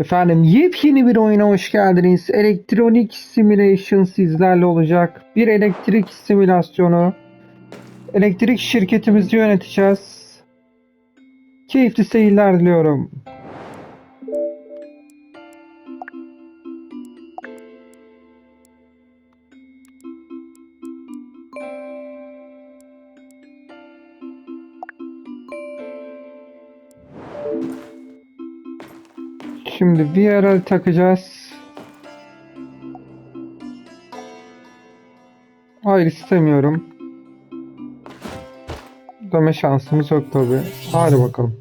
Efendim yepyeni bir oyuna hoş geldiniz. Electronic Simulation sizlerle olacak. Bir elektrik simülasyonu. Elektrik şirketimizi yöneteceğiz. Keyifli seyirler diliyorum. Şimdi VR'ı takacağız. Hayır istemiyorum. Deme şansımız yok tabi. Hadi bakalım.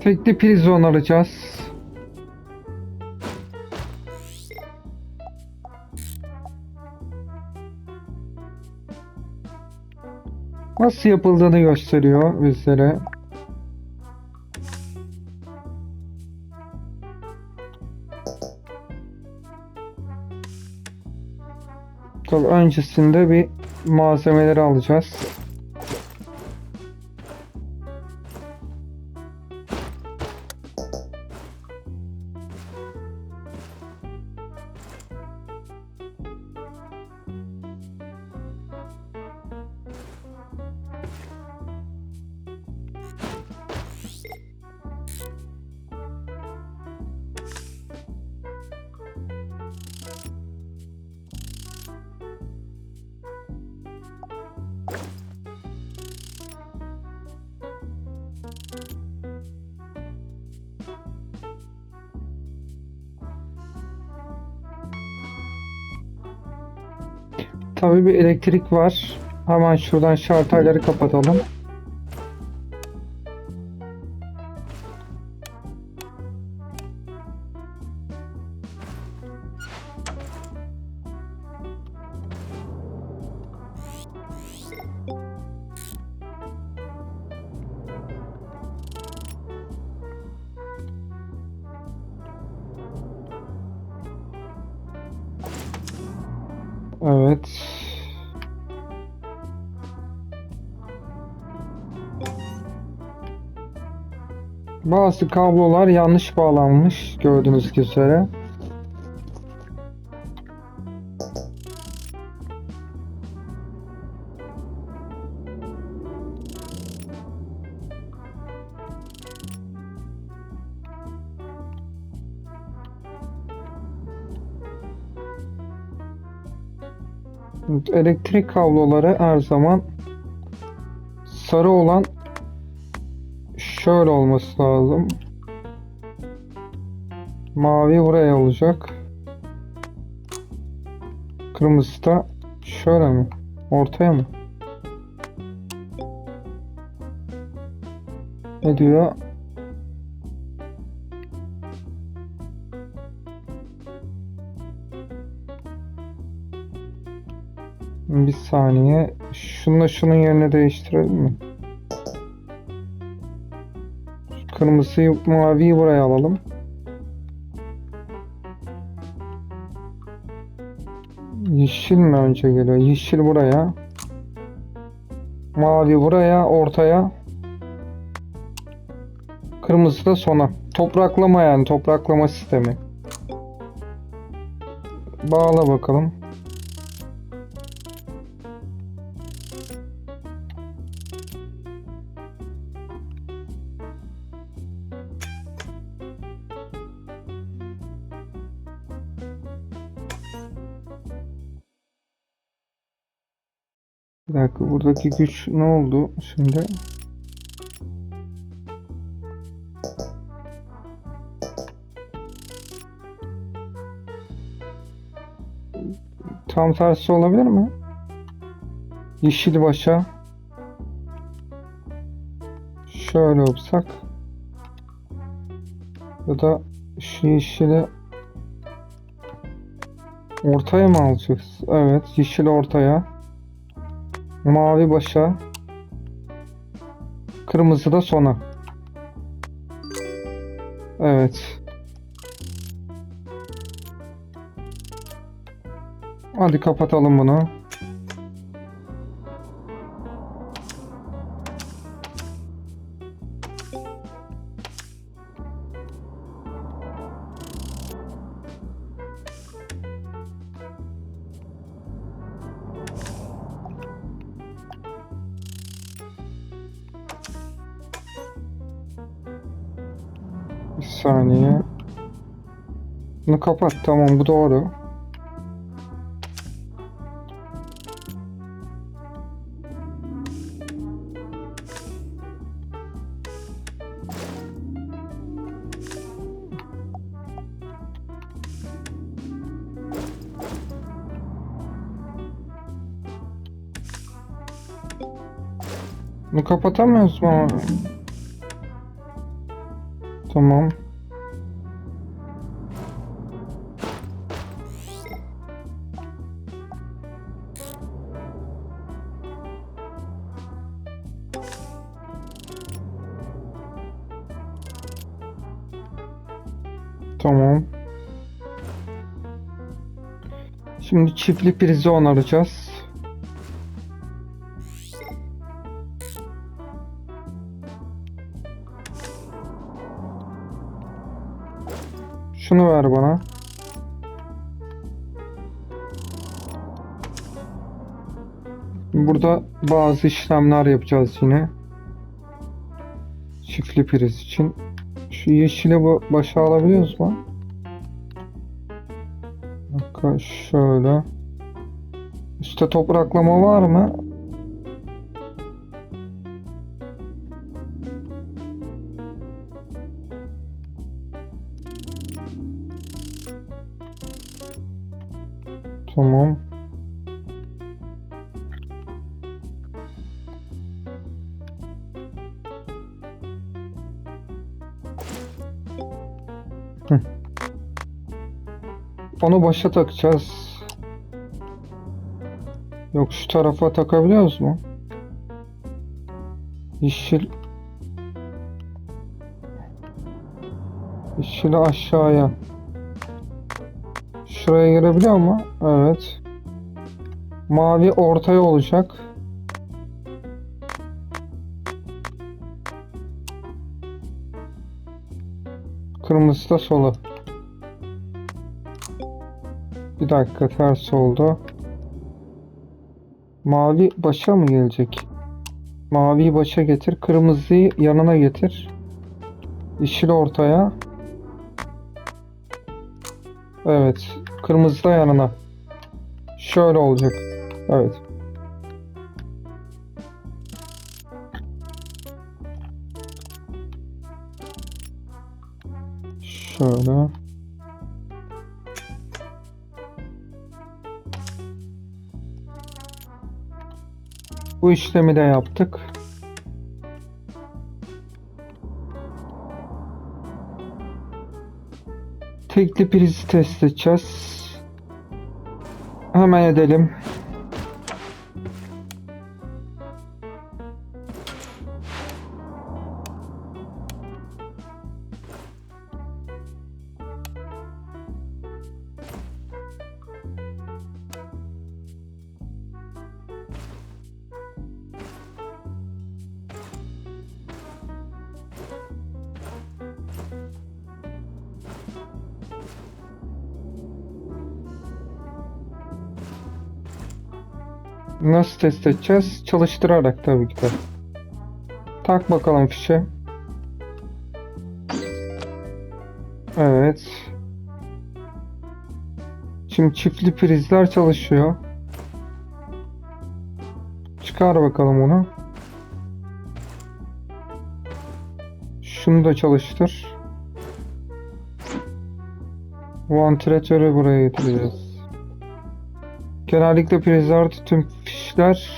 Tekli prizon alacağız. Nasıl yapıldığını gösteriyor bizlere. Tabii öncesinde bir malzemeleri alacağız. Tabii bir elektrik var. Hemen şuradan şartayları kapatalım. Evet. Bazı kablolar yanlış bağlanmış gördüğünüz üzere. Elektrik kabloları her zaman sarı olan şöyle olması lazım. Mavi buraya olacak. Kırmızı da şöyle mi? Ortaya mı? Ne diyor? Bir saniye. Şununla şunun yerini değiştirelim mi? Kırmızıyı maviyi buraya alalım. Yeşil mi önce geliyor? Yeşil buraya. Mavi buraya, ortaya. Kırmızı da sona. Topraklama yani, topraklama sistemi. Bağla bakalım. Dakika buradaki güç ne oldu şimdi? Tam tersi olabilir mi? Yeşil başa şöyle yapsak ya da şu yeşili ortaya mı alacağız? Evet, yeşil ortaya. Mavi başa. Kırmızı da sona. Evet. Hadi kapatalım bunu. Saniye. Bunu kapat. Tamam bu doğru. Bunu kapatamıyoruz mu ama? Tamam. Tamam. Şimdi çiftli prizi onaracağız. Şunu ver bana. Burada bazı işlemler yapacağız yine. Çiftli priz için. Şu yeşili bu başa alabiliyoruz mu? Dakika şöyle. Üste topraklama var mı? Tamam. Onu başa takacağız. Yok şu tarafa takabiliyoruz mu? Yeşil Yeşili aşağıya. Şuraya girebiliyor mu? Evet. Mavi ortaya olacak. Kırmızı da sola. Bir dakika ters oldu. Mavi başa mı gelecek? Maviyi başa getir. Kırmızıyı yanına getir. Yeşil ortaya. Evet. Kırmızı da yanına. Şöyle olacak. Evet. Şöyle. Bu işlemi de yaptık. Tekli prizi test edeceğiz. Hemen edelim. Nasıl test edeceğiz? Çalıştırarak tabii ki de. Tak bakalım fişe. Evet. Şimdi çiftli prizler çalışıyor. Çıkar bakalım onu. Şunu da çalıştır. Vantilatörü buraya getireceğiz. Genellikle prizlerde tüm fişler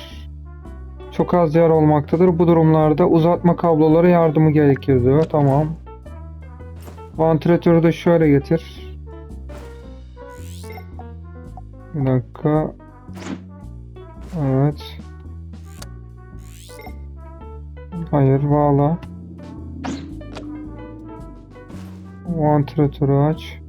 çok az yer olmaktadır. Bu durumlarda uzatma kabloları yardımı gerekir diyor. Tamam. Vantilatörü de şöyle getir. Bir dakika. Evet. Hayır bağla. Vantilatörü aç.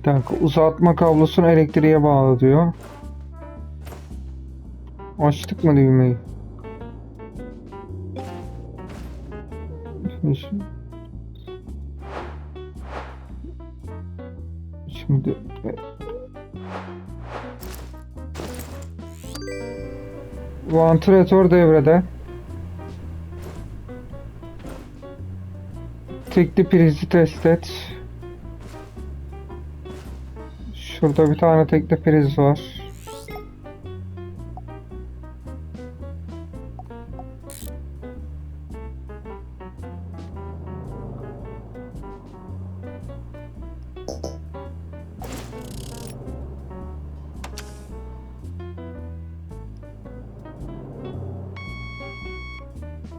Bir dakika uzatma kablosunu elektriğe bağlı diyor. Açtık mı düğmeyi? Şimdi- Şimdi Vantilatör devrede. Tekli prizi test et. Şurada bir tane tekli priz var.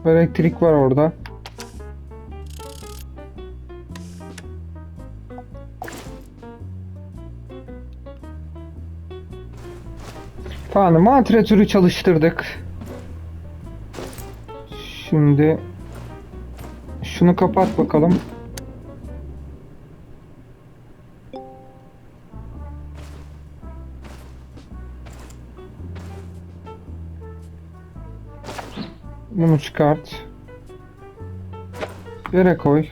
Elektrik var orada. Tamam, vantilatörü çalıştırdık. Şimdi şunu kapat bakalım. Bunu çıkart. Yere koy.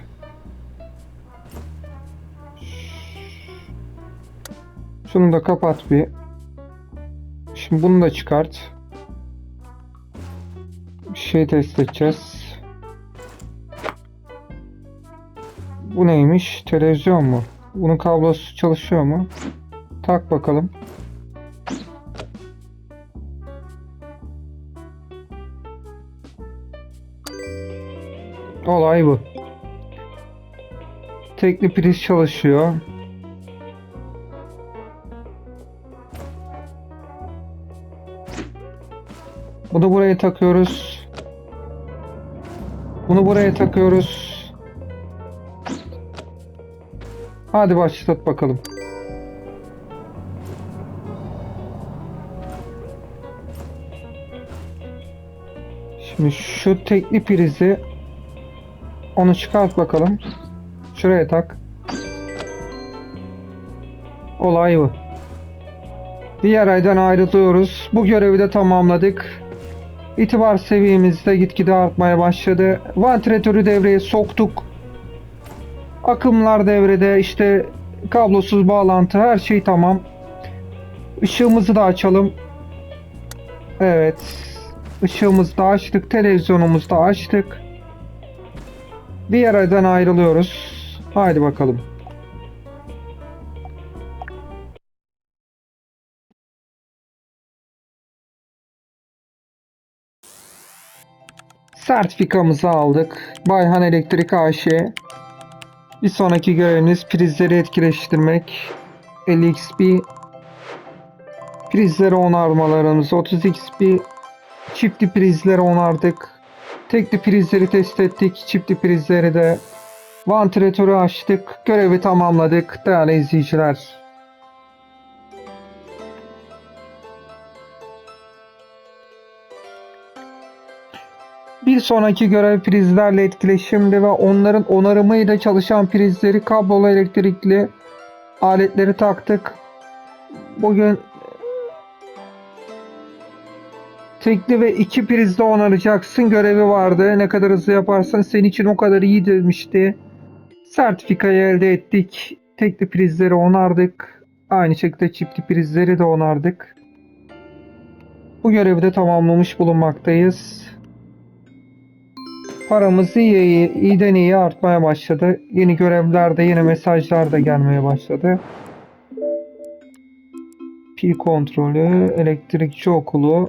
Şunu da kapat bir. Şimdi bunu da çıkart. Şey test edeceğiz. Bu neymiş? Televizyon mu? Bunun kablosu çalışıyor mu? Tak bakalım. Olay bu. Tekli priz çalışıyor. Bunu buraya takıyoruz. Bunu buraya takıyoruz. Hadi başlat bakalım. Şimdi şu tekli prizi onu çıkart bakalım. Şuraya tak. Olay bu. Diğer aydan ayrılıyoruz. Bu görevi de tamamladık. İtibar seviyemiz de gitgide artmaya başladı. Vantilatörü devreye soktuk. Akımlar devrede işte kablosuz bağlantı her şey tamam. Işığımızı da açalım. Evet. Işığımızı da açtık. Televizyonumuzu da açtık. Diğer aydan ayrılıyoruz. Haydi bakalım. Sertifikamızı aldık. Bayhan Elektrik AŞ. Bir sonraki görevimiz prizleri etkileştirmek. 50 XP. Prizleri onarmalarımız 30 XP. Çiftli prizleri onardık. Tekli prizleri test ettik. Çiftli prizleri de vantilatörü açtık. Görevi tamamladık. Değerli izleyiciler. Bir sonraki görev prizlerle etkileşimde ve onların onarımıyla çalışan prizleri kablolu elektrikli aletleri taktık. Bugün tekli ve iki prizde onaracaksın görevi vardı. Ne kadar hızlı yaparsan senin için o kadar iyi demişti. Sertifikayı elde ettik. Tekli prizleri onardık. Aynı şekilde çiftli prizleri de onardık. Bu görevi de tamamlamış bulunmaktayız. Paramız iyi, iyi, iyiden iyi artmaya başladı. Yeni görevler de yeni mesajlar da gelmeye başladı. Pil kontrolü, elektrikçi okulu,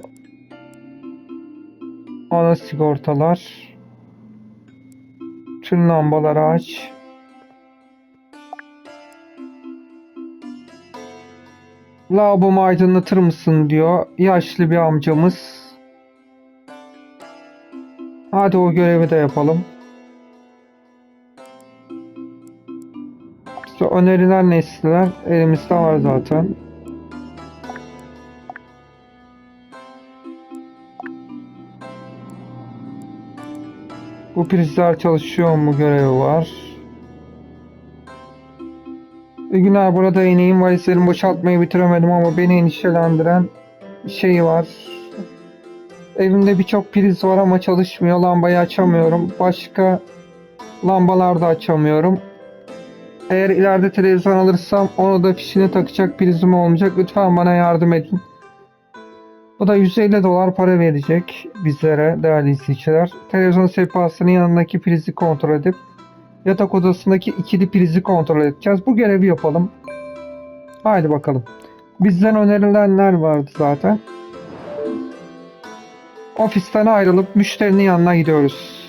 ana sigortalar, tüm lambaları aç. Lavabomu aydınlatır mısın diyor yaşlı bir amcamız. Hadi o görevi de yapalım. İşte önerilen nesneler elimizde var zaten. Bu prizler çalışıyor mu görevi var. Günler burada ineyim valizlerimi boşaltmayı bitiremedim ama beni endişelendiren şey var. Evimde birçok priz var ama çalışmıyor. Lambayı açamıyorum. Başka lambalar da açamıyorum. Eğer ileride televizyon alırsam onu da fişine takacak prizim olmayacak. Lütfen bana yardım edin. Bu da 150 dolar para verecek bizlere değerli izleyiciler. Televizyon sehpasının yanındaki prizi kontrol edip yatak odasındaki ikili prizi kontrol edeceğiz. Bu görevi yapalım. Haydi bakalım. Bizden önerilenler vardı zaten. Ofisten ayrılıp müşterinin yanına gidiyoruz.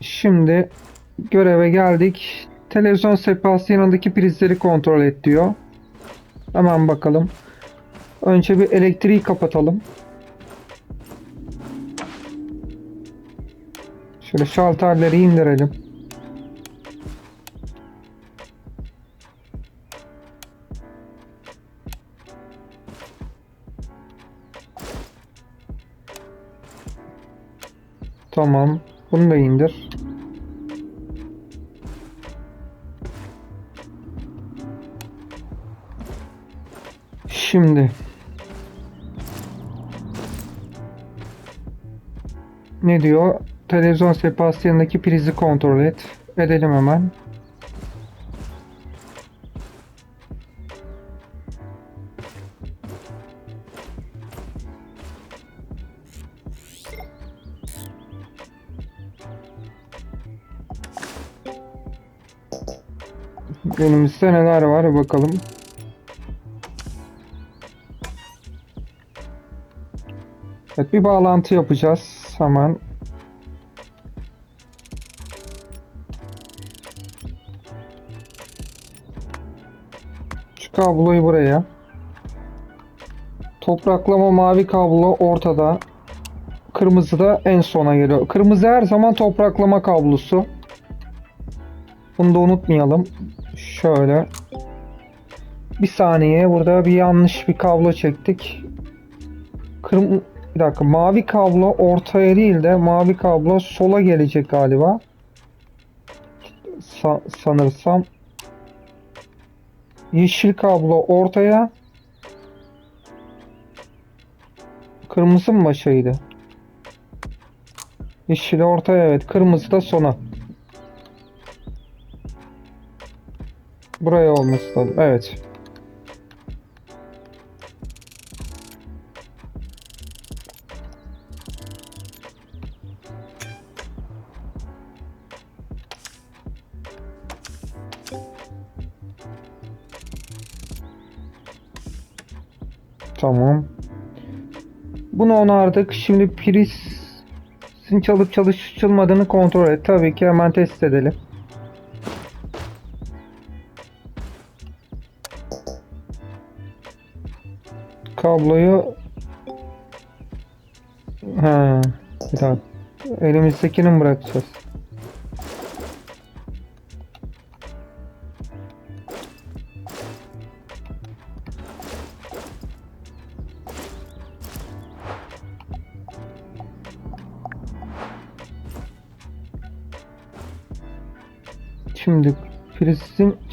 Şimdi göreve geldik. Televizyon sehpası yanındaki prizleri kontrol et diyor. Hemen bakalım. Önce bir elektriği kapatalım. Şöyle şalterleri indirelim. Tamam. Bunu da indir. Şimdi ne diyor? Televizyon sehpası yanındaki prizi kontrol et. Edelim hemen. Elimizde neler var bakalım. Evet bir bağlantı yapacağız hemen. Kabloyu buraya. Topraklama mavi kablo ortada. Kırmızı da en sona geliyor. Kırmızı her zaman topraklama kablosu. Bunu da unutmayalım. Şöyle. Bir saniye burada bir yanlış bir kablo çektik. Kırm bir dakika mavi kablo ortaya değil de mavi kablo sola gelecek galiba. Sa- sanırsam. Yeşil kablo ortaya. Kırmızı mı başaydı? Yeşil ortaya evet. Kırmızı da sona. Buraya olması lazım. Evet. Bunu onardık. Şimdi prizin çalıp çalışılmadığını kontrol et. Tabii ki hemen test edelim. kabloyu ha bir dakika elimizdekini mi bırakacağız?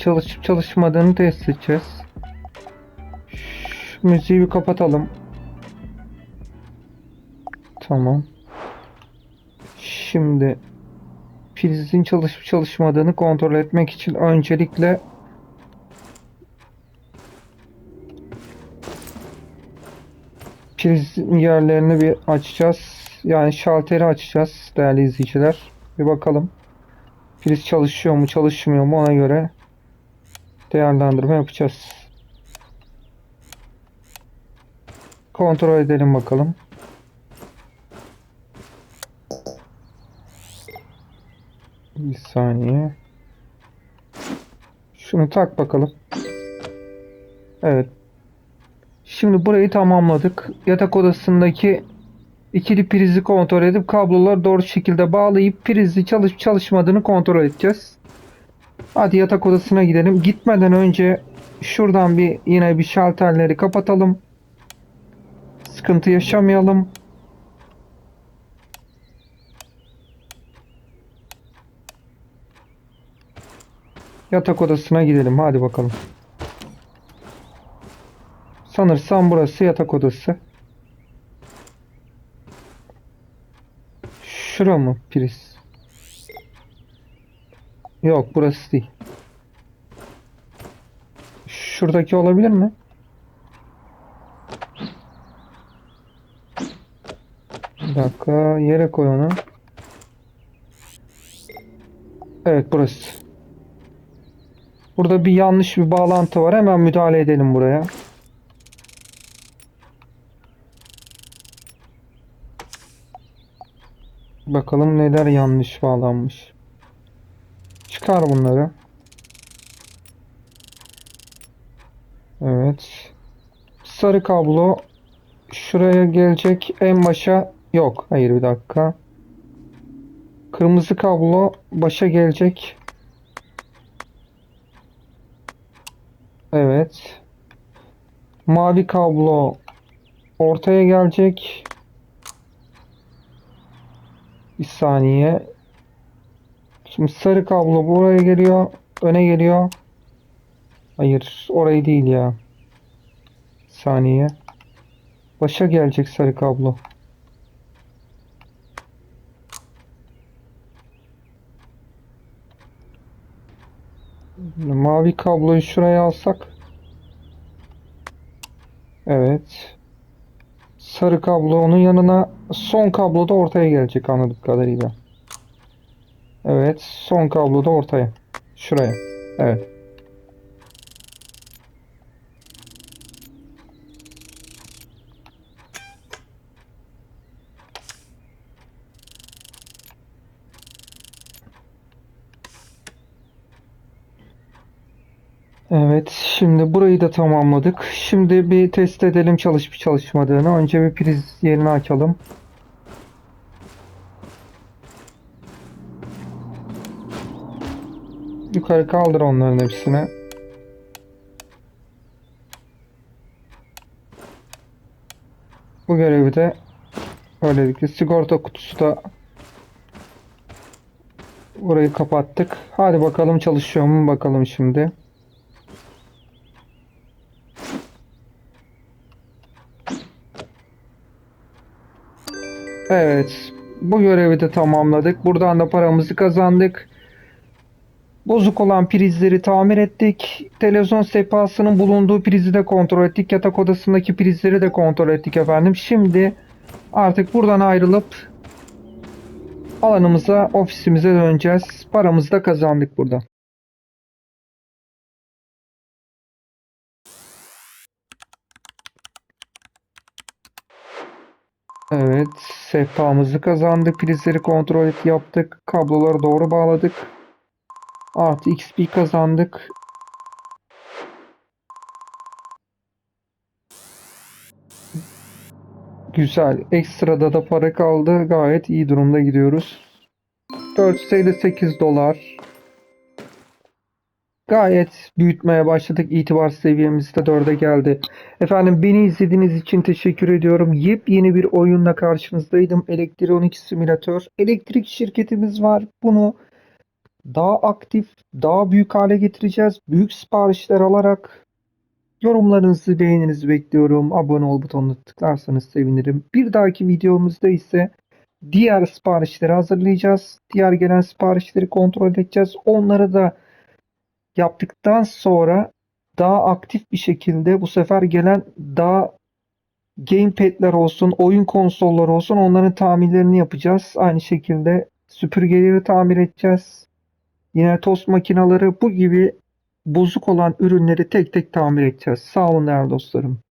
Çalışıp çalışmadığını test edeceğiz. Şu müziği bir kapatalım. Tamam. Şimdi prizin çalışıp çalışmadığını kontrol etmek için öncelikle prizin yerlerini bir açacağız. Yani şalteri açacağız değerli izleyiciler. Bir bakalım. Priz çalışıyor mu çalışmıyor mu ona göre değerlendirme yapacağız. Kontrol edelim bakalım. Bir saniye. Şunu tak bakalım. Evet. Şimdi burayı tamamladık. Yatak odasındaki ikili prizi kontrol edip kabloları doğru şekilde bağlayıp prizi çalışıp çalışmadığını kontrol edeceğiz. Hadi yatak odasına gidelim. Gitmeden önce şuradan bir yine bir şalterleri kapatalım. Sıkıntı yaşamayalım. Yatak odasına gidelim. Hadi bakalım. Sanırsam burası yatak odası. Şura mı priz? Yok burası değil. Şuradaki olabilir mi? Bir dakika yere koy onu. Evet burası. Burada bir yanlış bir bağlantı var. Hemen müdahale edelim buraya. Bakalım neler yanlış bağlanmış. Çıkar bunları. Evet. Sarı kablo şuraya gelecek en başa yok. Hayır bir dakika. Kırmızı kablo başa gelecek. Evet. Mavi kablo ortaya gelecek. Bir saniye. Şimdi sarı kablo buraya geliyor. Öne geliyor. Hayır, orayı değil ya. Saniye. Başa gelecek sarı kablo. Mavi kabloyu şuraya alsak. Evet. Sarı kablo onun yanına son kablo da ortaya gelecek anladığım kadarıyla. Evet, son kablo da ortaya. Şuraya. Evet. Evet, şimdi burayı da tamamladık. Şimdi bir test edelim çalışıp çalışmadığını. Önce bir priz yerini açalım. Yukarı kaldır onların hepsini. Bu görevi de böylelikle sigorta kutusu da burayı kapattık. Hadi bakalım çalışıyor mu bakalım şimdi. Evet. Bu görevi de tamamladık. Buradan da paramızı kazandık. Bozuk olan prizleri tamir ettik. Televizyon sehpasının bulunduğu prizi de kontrol ettik. Yatak odasındaki prizleri de kontrol ettik efendim. Şimdi artık buradan ayrılıp alanımıza, ofisimize döneceğiz. Paramızı da kazandık burada. Evet, sehpamızı kazandık. Prizleri kontrol et yaptık. Kabloları doğru bağladık. Artı XP kazandık. Güzel. Ekstrada da para kaldı. Gayet iyi durumda gidiyoruz. 458 dolar. Gayet büyütmeye başladık. İtibar seviyemiz de 4'e geldi. Efendim beni izlediğiniz için teşekkür ediyorum. Yepyeni bir oyunla karşınızdaydım. Elektronik simülatör. Elektrik şirketimiz var. Bunu daha aktif, daha büyük hale getireceğiz. Büyük siparişler alarak yorumlarınızı, beğeninizi bekliyorum. Abone ol butonuna tıklarsanız sevinirim. Bir dahaki videomuzda ise diğer siparişleri hazırlayacağız. Diğer gelen siparişleri kontrol edeceğiz. Onları da yaptıktan sonra daha aktif bir şekilde bu sefer gelen daha gamepad'ler olsun, oyun konsolları olsun onların tamirlerini yapacağız. Aynı şekilde süpürgeleri tamir edeceğiz. Yine tost makineleri bu gibi bozuk olan ürünleri tek tek tamir edeceğiz. Sağ olun değerli dostlarım.